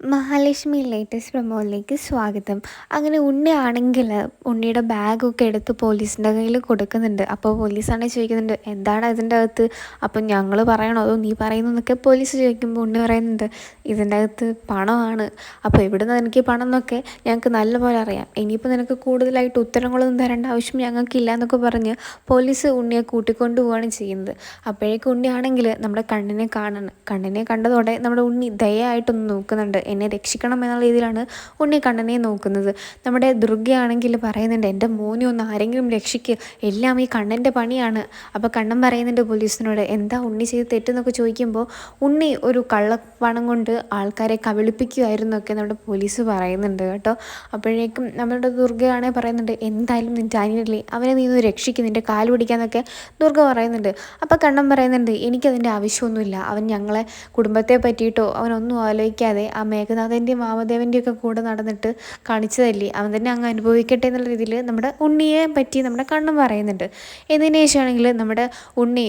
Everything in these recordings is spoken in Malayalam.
മഹാലക്ഷ്മി ലേറ്റസ്റ്റ് പ്രൊമോയിലേക്ക് സ്വാഗതം. അങ്ങനെ ഉണ്ണിയാണെങ്കിൽ ഉണ്ണിയുടെ ബാഗൊക്കെ എടുത്ത് പോലീസിന്റെ കയ്യിൽ കൊടുക്കുന്നുണ്ട്. അപ്പോൾ പോലീസാണെങ്കിൽ ചോദിക്കുന്നുണ്ട് എന്താണ് ഇതിന്റെ അകത്ത്? അപ്പം ഞങ്ങൾ പറയണോ? അതോ നീ പറയുന്നതെന്നൊക്കെ പോലീസ് ചോദിക്കുമ്പോൾ ഉണ്ണി പറയുന്നുണ്ട് ഇതിന്റെ അകത്ത് പണമാണ്. അപ്പോൾ എവിടുന്ന് എനിക്ക് പണം എന്നൊക്കെ ഞങ്ങൾക്ക് നല്ലപോലെ അറിയാം. ഇനിയിപ്പോൾ നിനക്ക് കൂടുതലായിട്ട് ഉത്തരങ്ങളൊന്നും തരേണ്ട ആവശ്യം ഞങ്ങൾക്കില്ല എന്നൊക്കെ പറഞ്ഞ് പോലീസ് ഉണ്ണിയെ കൂട്ടിക്കൊണ്ട് പോവുകയാണ് ചെയ്യുന്നത്. അപ്പോഴേക്കും ഉണ്ണിയാണെങ്കിൽ നമ്മുടെ കണ്ണിനെ കാണണം കണ്ണിനെ കണ്ടതോടെ നമ്മുടെ ഉണ്ണി ദയായിട്ടൊന്ന് നോക്കുന്നുണ്ട്. എന്നെ രക്ഷിക്കണം എന്നുള്ള രീതിയിലാണ് ഉണ്ണി കണ്ണനെ നോക്കുന്നത്. നമ്മുടെ ദുർഗയാണെങ്കിൽ പറയുന്നുണ്ട് എന്റെ മോനെ ഒന്ന് ആരെങ്കിലും രക്ഷിക്കുക എല്ലാം ഈ കണ്ണന്റെ പണിയാണ്. അപ്പോൾ കണ്ണൻ പറയുന്നുണ്ട് പോലീസിനോട് എന്താ ഉണ്ണി ചെയ്ത് തെറ്റെന്നൊക്കെ ചോദിക്കുമ്പോൾ ഉണ്ണി ഒരു കള്ളപ്പണം കൊണ്ട് ആൾക്കാരെ കബളിപ്പിക്കുമായിരുന്നു ഒക്കെ നമ്മുടെ പോലീസ് പറയുന്നുണ്ട് കേട്ടോ. അപ്പോഴേക്കും നമ്മുടെ ദുർഗയാണെങ്കിൽ പറയുന്നുണ്ട് എന്തായാലും നിന്റെ അനിയനല്ലേ അവനെ നീ ഒന്ന് രക്ഷിക്കും. നിന്റെ കാൽ പിടിക്കാന്നൊക്കെ ദുർഗ പറയുന്നുണ്ട്. അപ്പോൾ കണ്ണൻ പറയുന്നുണ്ട് എനിക്കതിന്റെ ആവശ്യമൊന്നുമില്ല. അവൻ ഞങ്ങളെ കുടുംബത്തെ പറ്റിയിട്ടോ അവനൊന്നും ആലോചിക്കാതെ ആ മേഘനാഥന്റെയും വാമദേവന്റെയും ഒക്കെ കൂടെ നടന്നിട്ട് കാണിച്ചതല്ലേ? അവൻ തന്നെ അങ്ങ് അനുഭവിക്കട്ടെ എന്നുള്ള രീതിയിൽ നമ്മുടെ ഉണ്ണിയെ പറ്റി നമ്മുടെ കണ്ണും പറയുന്നുണ്ട്. എന്നതിന് ശേഷമാണെങ്കിൽ നമ്മുടെ ഉണ്ണി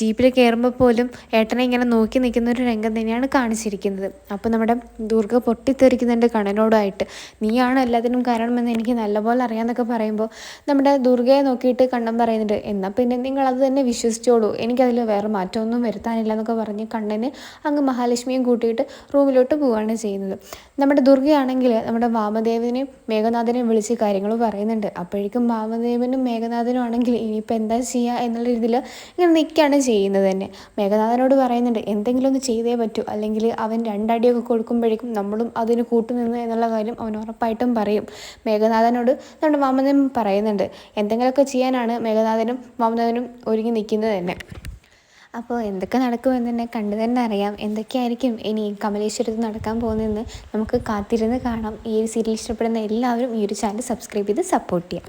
ജീപ്പിൽ കയറുമ്പോൾ പോലും ഏട്ടനെ ഇങ്ങനെ നോക്കി നിൽക്കുന്ന ഒരു രംഗം തന്നെയാണ് കാണിച്ചിരിക്കുന്നത്. അപ്പോൾ നമ്മുടെ ദുർഗ പൊട്ടിത്തെറിക്കുന്നുണ്ട് കണ്ണനോടായിട്ട്. നീയാണ് എല്ലാത്തിനും കാരണമെന്ന് എനിക്ക് നല്ലപോലെ അറിയാമെന്നൊക്കെ പറയുമ്പോൾ നമ്മുടെ ദുർഗയെ നോക്കിയിട്ട് കണ്ണൻ പറയുന്നുണ്ട് എന്നാൽ പിന്നെ നിങ്ങൾ അത് തന്നെ വിശ്വസിച്ചോളൂ. എനിക്കതിൽ വേറെ മാറ്റമൊന്നും വരുത്താനില്ല എന്നൊക്കെ പറഞ്ഞ് കണ്ണന് അങ്ങ് മഹാലക്ഷ്മിയും കൂട്ടിയിട്ട് റൂമിലോട്ട് പോവുകയാണ് ചെയ്യുന്നത്. നമ്മുടെ ദുർഗയാണെങ്കിൽ നമ്മുടെ വാമദേവനെയും മേഘനാഥനെയും വിളിച്ച് കാര്യങ്ങൾ പറയുന്നുണ്ട്. അപ്പോഴേക്കും വാമദേവനും മേഘനാഥനും ആണെങ്കിൽ ഇനിയിപ്പോൾ എന്താ ചെയ്യുക എന്നുള്ള രീതിയിൽ ഇങ്ങനെ നിൽക്കുകയാണ് ചെയ്യുന്നത് തന്നെ. മേഘനാഥനോട് പറയുന്നുണ്ട് എന്തെങ്കിലും ഒന്ന് ചെയ്തേ പറ്റൂ. അല്ലെങ്കിൽ അവൻ രണ്ടടിയൊക്കെ കൊടുക്കുമ്പോഴേക്കും നമ്മളും അതിന് കൂട്ടുനിന്ന് എന്നുള്ള കാര്യം അവൻ ഉറപ്പായിട്ടും പറയും. മേഘനാഥനോട് നമ്മുടെ വാമദേവൻ പറയുന്നുണ്ട് എന്തെങ്കിലുമൊക്കെ ചെയ്യാനാണ് മേഘനാഥനും വാമദേവനും ഒരുങ്ങി നിൽക്കുന്നത് തന്നെ. അപ്പോൾ എന്തൊക്കെ നടക്കുമെന്ന് തന്നെ കണ്ടു തന്നെ അറിയാം. എന്തൊക്കെയായിരിക്കും ഇനി കമലേശ്വരത്ത് നടക്കാൻ പോകുന്നതെന്ന് നമുക്ക് കാത്തിരുന്ന് കാണാം. ഈ ഒരു സീരിയൽ ഇഷ്ടപ്പെടുന്ന എല്ലാവരും ഈ ഒരു ചാനൽ സബ്സ്ക്രൈബ് ചെയ്ത് സപ്പോർട്ട് ചെയ്യാം.